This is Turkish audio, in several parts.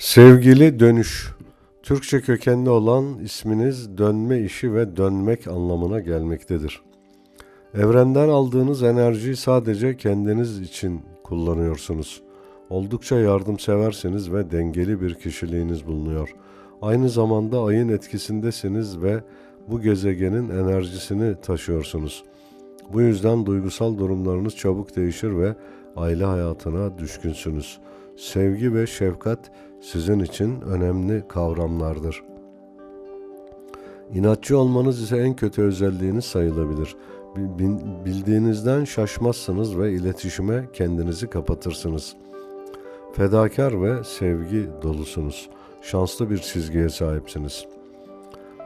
Sevgili dönüş. Türkçe kökenli olan isminiz dönme işi ve dönmek anlamına gelmektedir. Evrenden aldığınız enerjiyi sadece kendiniz için kullanıyorsunuz. Oldukça yardımseversiniz ve dengeli bir kişiliğiniz bulunuyor. Aynı zamanda ayın etkisindesiniz ve bu gezegenin enerjisini taşıyorsunuz. Bu yüzden duygusal durumlarınız çabuk değişir ve aile hayatına düşkünsünüz. Sevgi ve şefkat sizin için önemli kavramlardır. İnatçı olmanız ise en kötü özelliğiniz sayılabilir. Bil- Bildiğinizden şaşmazsınız ve iletişime kendinizi kapatırsınız. Fedakar ve sevgi dolusunuz. Şanslı bir çizgiye sahipsiniz.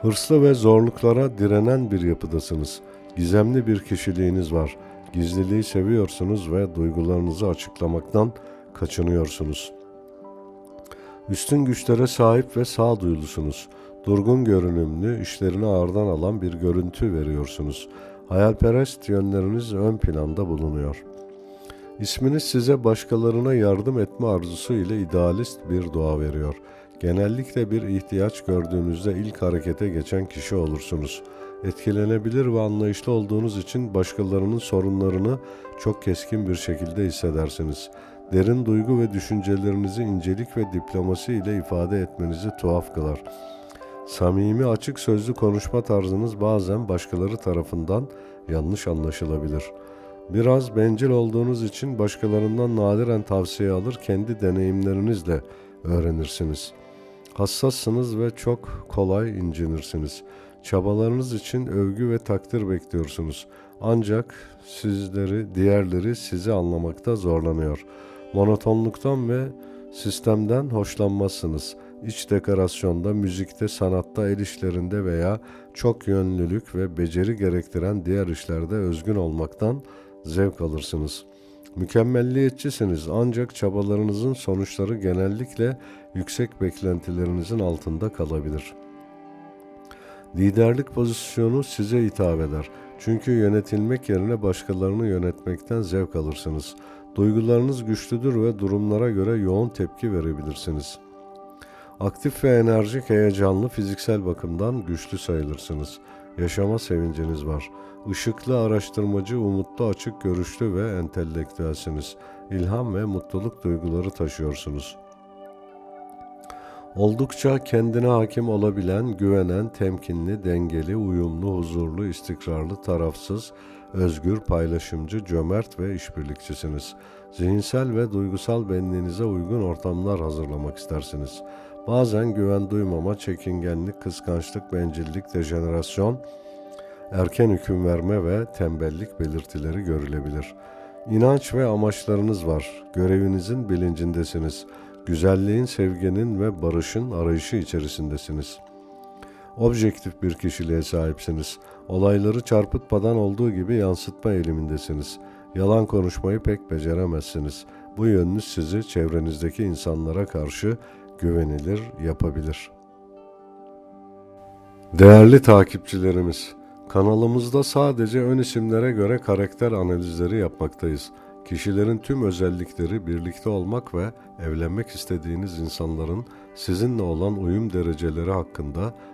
Hırslı ve zorluklara direnen bir yapıdasınız. Gizemli bir kişiliğiniz var. Gizliliği seviyorsunuz ve duygularınızı açıklamaktan kaçınıyorsunuz. Üstün güçlere sahip ve sağduyulusunuz. Durgun görünümlü, işlerini ağırdan alan bir görüntü veriyorsunuz. Hayalperest yönleriniz ön planda bulunuyor. İsminiz size başkalarına yardım etme arzusu ile idealist bir doğa veriyor. Genellikle bir ihtiyaç gördüğünüzde ilk harekete geçen kişi olursunuz. Etkilenebilir ve anlayışlı olduğunuz için başkalarının sorunlarını çok keskin bir şekilde hissedersiniz. Derin duygu ve düşüncelerinizi incelik ve diplomasi ile ifade etmenizi tuhaf kılar. Samimi açık sözlü konuşma tarzınız bazen başkaları tarafından yanlış anlaşılabilir. Biraz bencil olduğunuz için başkalarından nadiren tavsiye alır, kendi deneyimlerinizle öğrenirsiniz. Hassassınız ve çok kolay incinirsiniz. Çabalarınız için övgü ve takdir bekliyorsunuz. Ancak sizleri, diğerleri sizi anlamakta zorlanıyor. Monotonluktan ve sistemden hoşlanmazsınız. İç dekorasyonda, müzikte, sanatta, el işlerinde veya çok yönlülük ve beceri gerektiren diğer işlerde özgün olmaktan zevk alırsınız. Mükemmelliyetçisiniz ancak çabalarınızın sonuçları genellikle yüksek beklentilerinizin altında kalabilir. Liderlik pozisyonu size hitap eder. Çünkü yönetilmek yerine başkalarını yönetmekten zevk alırsınız. Duygularınız güçlüdür ve durumlara göre yoğun tepki verebilirsiniz. Aktif ve enerjik, heyecanlı, fiziksel bakımdan güçlü sayılırsınız. Yaşama sevinciniz var. Işıklı, araştırmacı, umutlu, açık görüşlü ve entelektüelsiniz. İlham ve mutluluk duyguları taşıyorsunuz. Oldukça kendine hakim olabilen, güvenen, temkinli, dengeli, uyumlu, huzurlu, istikrarlı, tarafsız, özgür, paylaşımcı, cömert ve işbirlikçisiniz. Zihinsel ve duygusal benliğinize uygun ortamlar hazırlamak istersiniz. Bazen güven duymama, çekingenlik, kıskançlık, bencillik, dejenerasyon, erken hüküm verme ve tembellik belirtileri görülebilir. İnanç ve amaçlarınız var. Görevinizin bilincindesiniz. Güzelliğin, sevginin ve barışın arayışı içerisindesiniz. Objektif bir kişiliğe sahipsiniz. Olayları çarpıtmadan olduğu gibi yansıtma eğilimindesiniz. Yalan konuşmayı pek beceremezsiniz. Bu yönünüz sizi çevrenizdeki insanlara karşı güvenilir yapabilir. Değerli takipçilerimiz, kanalımızda sadece ön isimlere göre karakter analizleri yapmaktayız. Kişilerin tüm özellikleri birlikte olmak ve evlenmek istediğiniz insanların sizinle olan uyum dereceleri hakkında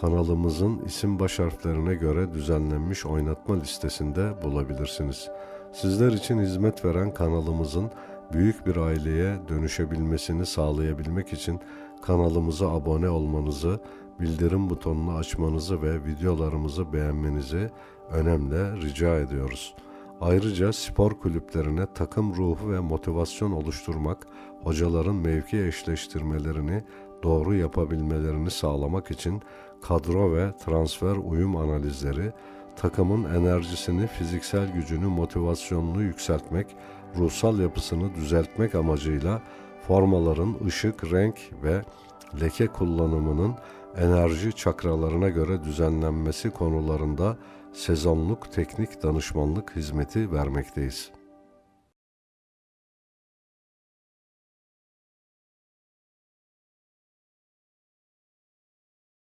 kanalımızın isim baş harflerine göre düzenlenmiş oynatma listesinde bulabilirsiniz. Sizler için hizmet veren kanalımızın büyük bir aileye dönüşebilmesini sağlayabilmek için kanalımıza abone olmanızı, bildirim butonunu açmanızı ve videolarımızı beğenmenizi önemli rica ediyoruz. Ayrıca spor kulüplerine takım ruhu ve motivasyon oluşturmak, hocaların mevki eşleştirmelerini doğru yapabilmelerini sağlamak için kadro ve transfer uyum analizleri, takımın enerjisini, fiziksel gücünü, motivasyonunu yükseltmek, ruhsal yapısını düzeltmek amacıyla formaların ışık, renk ve leke kullanımının enerji çakralarına göre düzenlenmesi konularında sezonluk teknik danışmanlık hizmeti vermekteyiz.